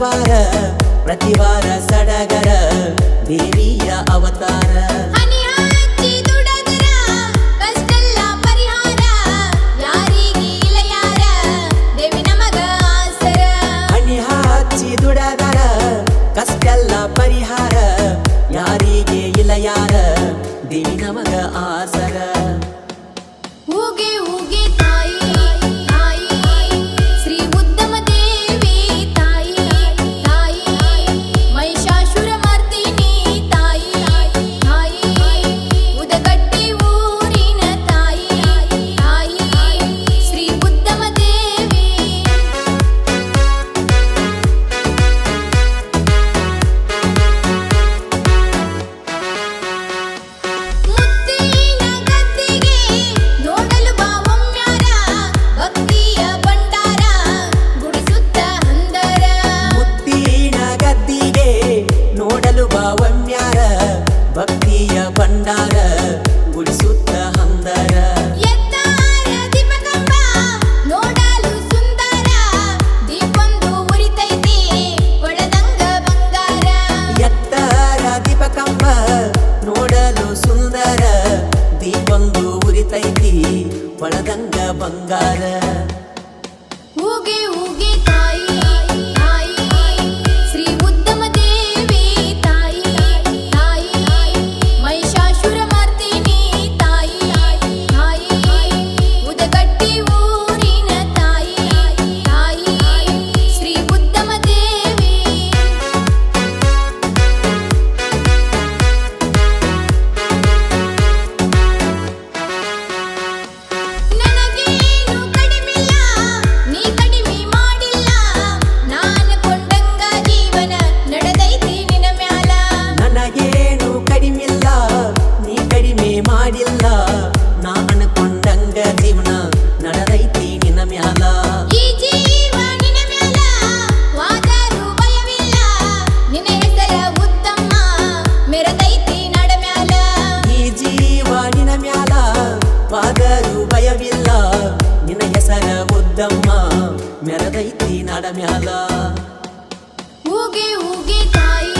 ವಾರ ಪ್ರತಿವಾರ ಸಡಗರ ದೇವಿಯ ಅವತಾರ. ಬಂಡಾರ ಗುಡಿಸುತ್ತ ಹಂದರ ನೋಡಲು ಸುಂದರ ದೀಪೊಂದು ಉರಿತೈತಿ ಒಳದಂಗ ಬಂಗಾರ ಉಗಿ ಉಗಿ ತಾಯಿ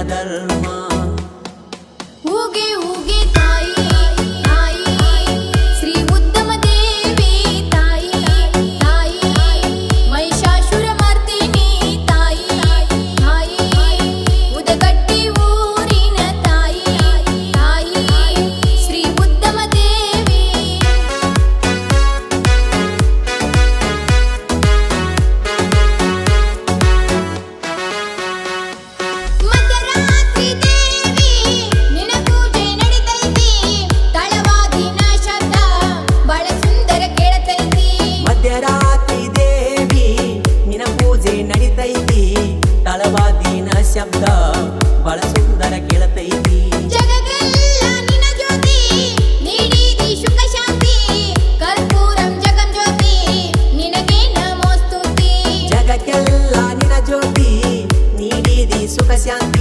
kadar? ಬಳ ಸುಂದರ ಕೆಳತೈತಿ ಜಗಕ್ಕೆಲ್ಲ ನಿನ ಜ್ಯೋತಿ ನೀಡಿದಿ ಸುಖ ಶಾಂತಿ